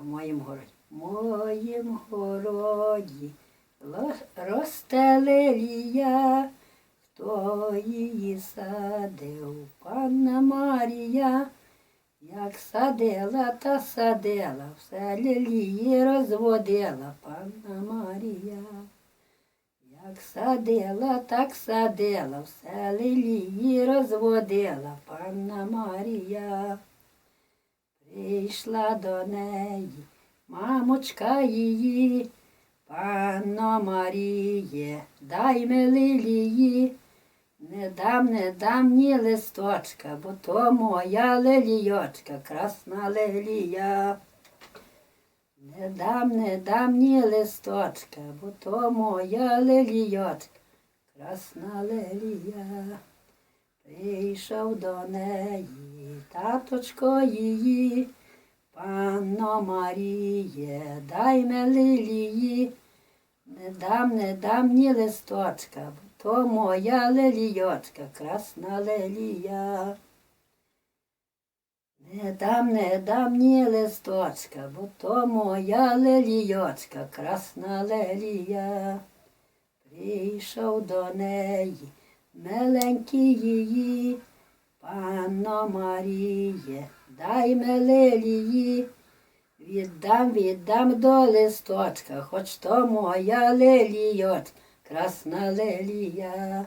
в моїм городі. В моїм городі росте лилія, хто її садив, панна Марія. Як садила та садила, все лілії розводила панна Марія. Як садила, так садила, все лілії розводила панна Марія. Прийшла до неї мамочка її, панно Маріє, дай ми лілії. Не дам, не дам ні листочка, бо то моя лелійочка, красна лелія. Не дам, не дам ні листочка, бо то моя лелійочка, красна лелія. Прийшов до неї таточко її, панно Маріє, дай ме лилії. Не дам, не дам ні листочка, бо то моя лелійочка, красна лелія. Не дам, не дам ні листочка, бо то моя лелійочка, красна лелія. Прийшов до неї миленький її, панно Маріє, дай ме лелії. Віддам, віддам до листочка, хоч то моя лелійот, красна лелія.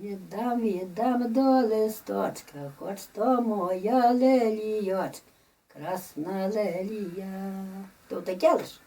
Віддам, віддам до листочка, хоч то моя лелійот, красна лелія. То таке лиш?